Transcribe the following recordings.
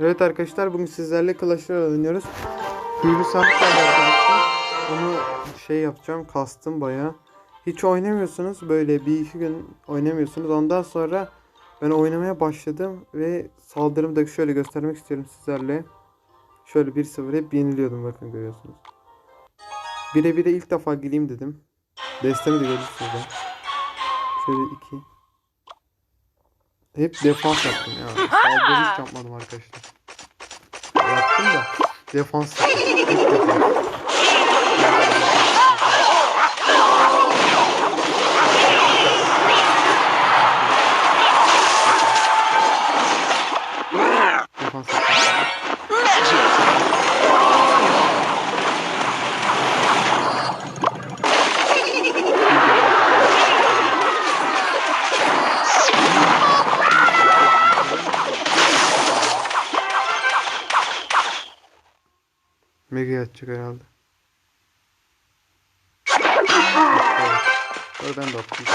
Evet arkadaşlar bugün sizlerle Clash Royale oynuyoruz. Hülü Sandık arkadaşlar. Onu şey yapacağım kastım baya. Hiç oynamıyorsunuz böyle bir iki gün oynamıyorsunuz. Ondan sonra ben oynamaya başladım ve saldırımı da şöyle göstermek istiyorum sizlerle. Şöyle 1-0 hep yeniliyordum bakın görüyorsunuz. Bire bire ilk defa gireyim dedim. Destemi de görürsünüz. Şöyle iki. Hep defans yaptım ya. Saldırı hiç yapmadım arkadaşlar. Yaptım da defans yaptım. Hep defans. Defans Mega atacak herhalde. Evet. Ben de attım.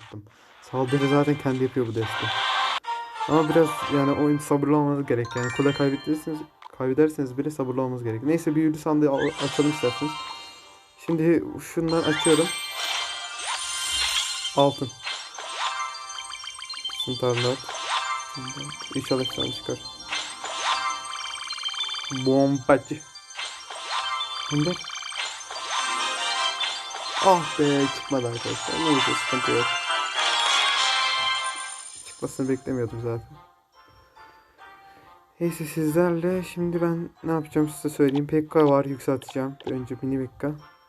Yaptım. Saldırı zaten kendi yapıyor bu deste. Ama biraz yani oyun sabırlı olmanız gerek. Yani kule kaybederseniz kaybederseniz bile sabırlı olmanız gerek. Neyse bir yürü sandığı al- açalım isterseniz. Şimdi şundan açıyorum. Altın. Sıntarlar. İnşallah tane çıkar. Bombacı. Gönder. Ah be çıkmadı arkadaşlar. Neyse sıkıntı yok. Çıkmasını beklemiyordum zaten. Neyse sizlerle şimdi ben ne yapacağım size söyleyeyim. PK var yükselteceğim. Önce mini PK.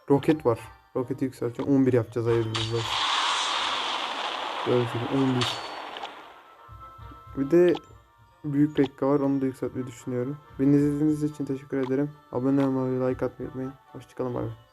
Roket var. Roketi yükselteceğim. 11 yapacağız hayırlısı olsun. Özgür 11. Bir de büyük PK var. Onu da yükseltmeyi düşünüyorum. Beni izlediğiniz için teşekkür ederim. Abone olmayı, like atmayı unutmayın. Hoşçakalın bay bay.